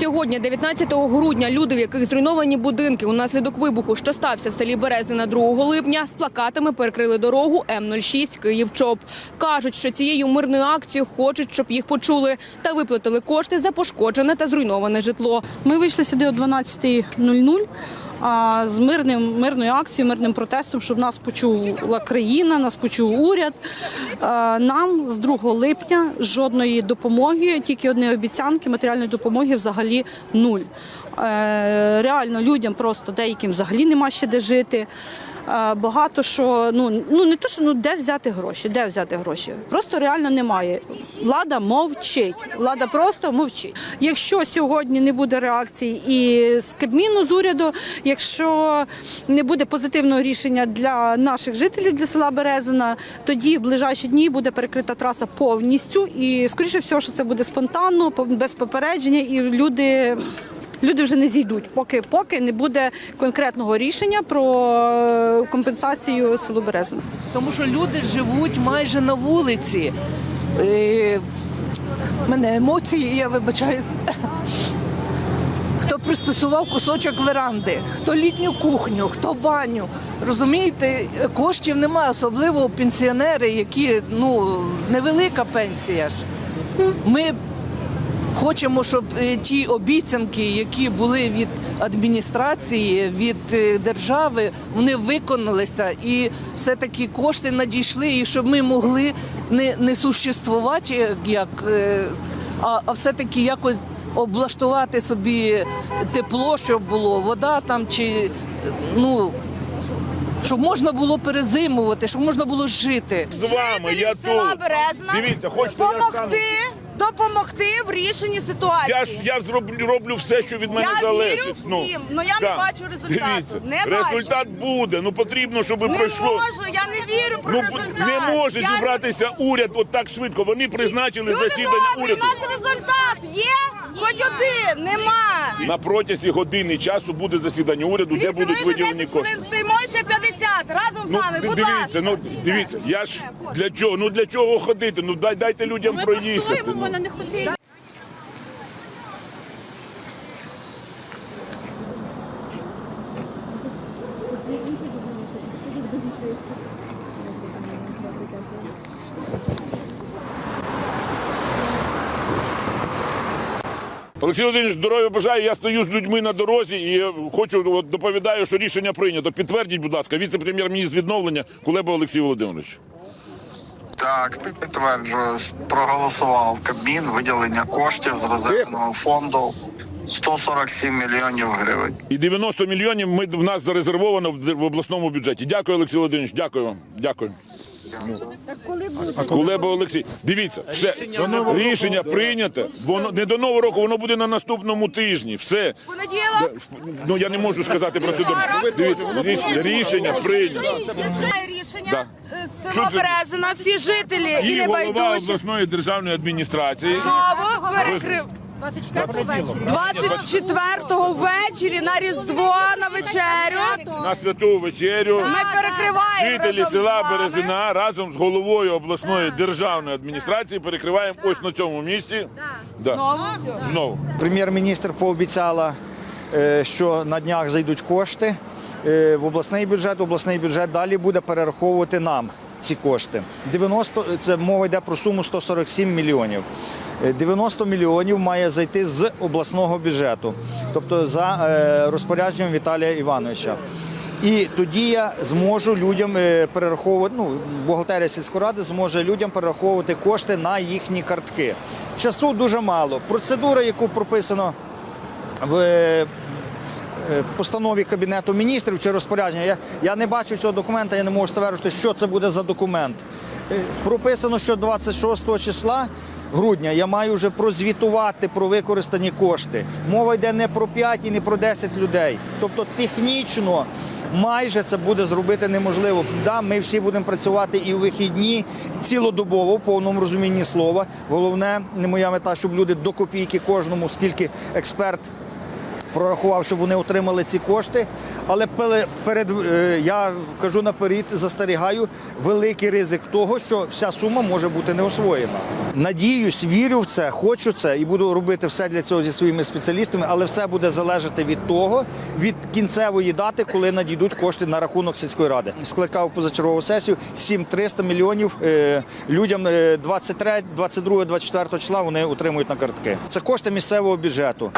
Сьогодні, 19 грудня, люди, в яких зруйновані будинки унаслідок вибуху, що стався в селі Березина 2 липня, з плакатами перекрили дорогу М06 Київ-ЧОП. Кажуть, що цією мирною акцією хочуть, щоб їх почули та виплатили кошти за пошкоджене та зруйноване житло. Ми вийшли сюди о 12.00 а, з мирним, мирною акцією, мирним протестом, щоб нас почула країна, нас почув уряд. Нам з 2 липня жодної допомоги, тільки одні обіцянки, матеріальної допомоги взагалі нуль. Е, Реально людям просто деяким взагалі нема ще де жити. Багато що ну ну не то, що ну де взяти гроші, де взяти гроші. Просто реально немає. Влада мовчить. Влада просто мовчить. Якщо сьогодні не буде реакції і з Кабміну з уряду, якщо не буде позитивного рішення для наших жителів для села Березина, тоді в ближайші дні буде перекрита траса повністю. І скоріше всього, що це буде спонтанно, по- без попередження, і люди. Люди вже не зійдуть, поки поки не буде конкретного рішення про е, компенсацію селу Березина. Тому що люди живуть майже на вулиці. В мене емоції, я вибачаюсь. Хто пристосував кусочок веранди, хто літню кухню, хто баню. Розумієте, коштів немає, особливо у пенсіонери, які ну невелика пенсія ж. Ми Хочемо, щоб е, ті обіцянки, які були від адміністрації, від е, держави, вони виконалися і все-таки кошти надійшли, і щоб ми могли не, не существувати, як, як е, а, а все-таки якось облаштувати собі тепло, щоб було вода там чи ну. Щоб можна було перезимувати, щоб можна було жити. з вами. Я тут. Березна Дивіться, хочете я стану? Допомогти, в рішенні ситуації. Я ж я зроблю роблю все, що від мене Я залежить. вірю всім, ну я не бачу результату. Дивіться, Не бачу. результат буде. Ну потрібно, щоб не пройшло. можу, я не вірю про Ну результат. не може Я зібратися уряд от так швидко. Вони призначили Люди засідання добрі, уряду. у нас результат є, хоч один, нема. На протязі години часу буде засідання уряду, де будуть ми вже виділені 10 кошти. хвилин стоїмо, ще 50, разом з Ну нами, ди- будь дивіться, ласка. ну дивіться, я ж для чого? Ну для чого ходити? Ну дай дайте людям проїхати. ну. Олексій Володимирович, здоров'я бажаю. Я стою з людьми на дорозі і хочу от, доповідаю, що рішення прийнято. Підтвердіть, будь ласка, віце-прем'єр-міністр відновлення Кулеба Олексій Володимирович. Так, підтверджую, проголосував Кабмін виділення коштів з резервного фонду 147 мільйонів гривень. І 90 мільйонів ми в нас зарезервовано в, в обласному бюджеті. Дякую, Олексій Володимирович. Дякую вам. Дякую. Кулеба Олексій. Дивіться, все рішення прийнято. Воно не до нового року, воно буде на наступному тижні. Все. Ну я не можу сказати процедуру. Дивіться, рішення, рішення прийнято. Рішення Да. е, це? Березина, всі жителі і, І голова обласної державної адміністрації. знову перекрив. 24-го ввечері на Різдво на вечерю. на святу вечерю. Ми перекриваємо Жителі разом села вами. Березина разом з головою обласної державної адміністрації перекриваємо ось на цьому місці. Да. Знову? Знову. Прем'єр-міністр пообіцяла, е, що на днях зайдуть кошти е, в обласний бюджет. Обласний бюджет далі буде перераховувати нам ці кошти. 90, це мова йде про суму 147 мільйонів. Е, 90 мільйонів має зайти з обласного бюджету, тобто за е, розпорядженням Віталія Івановича. І тоді я зможу людям е, перераховувати, ну, бухгалтерія сільської ради зможе людям перераховувати кошти на їхні картки. Часу дуже мало. Процедура, яку прописано в е, постанові Кабінету міністрів чи розпорядження, я, я не бачу цього документа, я не можу стверджувати, що це буде за документ. Прописано, що 26 числа грудня я маю вже прозвітувати про використані кошти. Мова йде не про 5 і не про 10 людей. Тобто технічно майже це буде зробити неможливо. Да, ми всі будемо працювати і в вихідні цілодобово, в повному розумінні слова. Головне, не моя мета, щоб люди до копійки кожному, скільки експерт прорахував, щоб вони отримали ці кошти. Але перед е, я кажу наперед, застерігаю великий ризик того, що вся сума може бути не освоєна. Надіюсь, вірю в це, хочу це і буду робити все для цього зі своїми спеціалістами, але все буде залежати від того, від кінцевої дати, коли надійдуть кошти на рахунок сільської ради. Скликав позачергову сесію 7-300 мільйонів е, людям е, 23, 22, 24 числа вони отримують на картки. Це кошти місцевого бюджету.